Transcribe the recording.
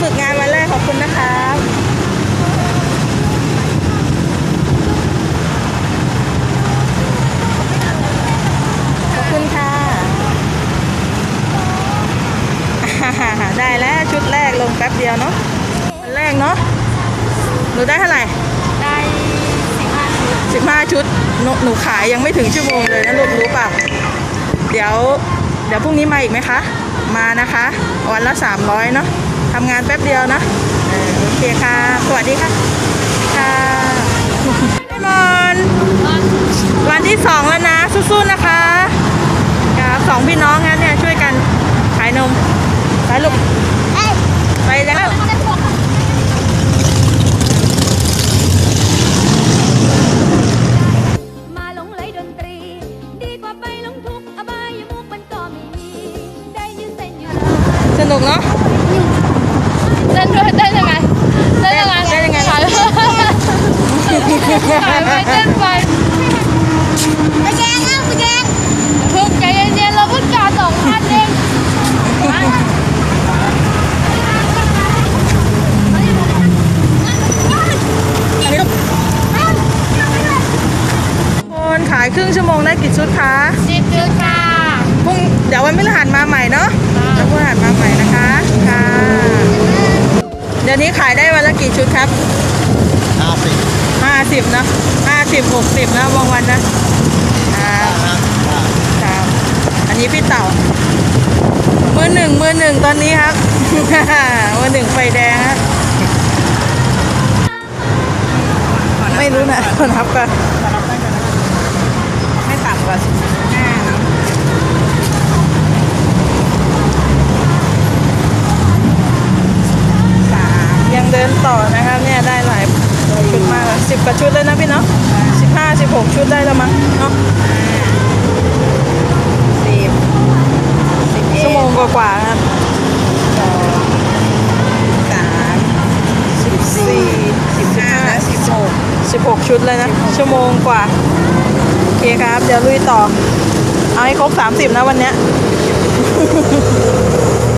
ฝึกงานวันแรกขอบคุณนะคะขอบคุณค่ะได้แล้วชุดแรกลงแป๊บเดียวเนาะวันแรกเนาะหนูได้เท่าไหร่ได้สิบห้าชุดหนูขายยังไม่ถึงชั่วโมงเลยนะลูกรู้ป่ะเดี๋ยวเดี๋ยวพรุ่งนี้มาอีกไหมคะ มานะคะ วันละ 300 เนาะ ทำงานแป๊บเดียวนะเออโอเคค่ะ สวัสดีค่ะ ค่ะมอนวันที่สองแล้วนะ สู้ๆนะคะครับสองพี่น้องงั้นเนี่ยช่วยกันขายนมไปลูกไปแล้วมาหลงไหลดนตรีดีกว่าไปหลงทุกข์อบายมุกมันก็ไม่มีได้ยืนเต้นอยู่สนุกเนาะ เต้นด้วยเต้นยังไงเต้นยังไงเต้นยังไงขายขายไปเต้นไปไปแดงเอาไปแดงเพิ่งใจเย็นๆเราเพิ่งจอดสองคันเองคนขายครึ่งชั่วโมงได้กี่ชุดคะสิบชุดค่ะ พรุ่งเดี๋ยววันพฤหัสมาใหม่เนาะวันพฤหัสมาใหม่นะคะ ค่ะ เดี๋ยวนี้ขายได้วันละกี่ชุดครับห้าสิบห้าสิบนะห้าสิบหกสิบนะบางวันนะครับครับอันนี้พี่เต่า มือหนึ่งมือหนึ่งตอนนี้ครับ มือหนึ่งไฟแดงฮะไม่รู้นะคนนับกันไม่ต่ำกว่า 16 ชุดเลยนะ ชั่วโมงกว่า โอเคครับ เดี๋ยวลุยต่อ เอาให้ครบ 30 นะวันเนี้ย